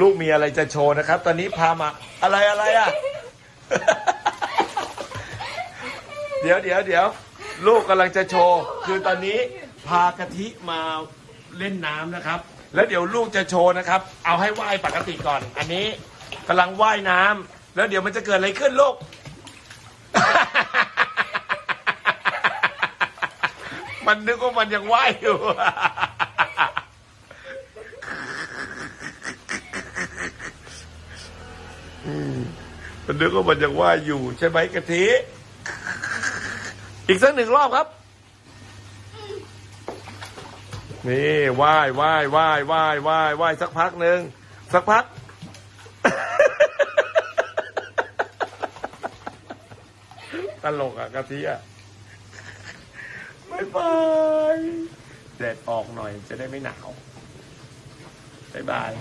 ลูกมีอะไรจะโชว์นะครับ ตอนนี้พามาอะไรอะไรอะ เดี๋ยวเดี๋ยวเดี๋ยว ลูกกำลังจะโชว์ คือตอนนี้พากะทิมาเล่นน้ำนะครับ แล้วเดี๋ยวลูกจะโชว์นะครับ เอาให้ว่ายปกติก่อน อันนี้กำลังว่ายน้ำแล้วเดี๋ยวมันจะเกิดอะไรขึ้นลูก มันนึกว่ามันยังว่ายอยู่ มันนึกว่ามันยังว่าอยู่ใช่ไหมกะทิ อีกสักหนึ่งรอบครับ นี่ว่ายว่ายว่ายว่ายว่ายว่ายสักพักหนึ่งสักพัก ตลกอะกะทิอะบายบายแดดออกหน่อยจะได้ไม่หนาวบายบาย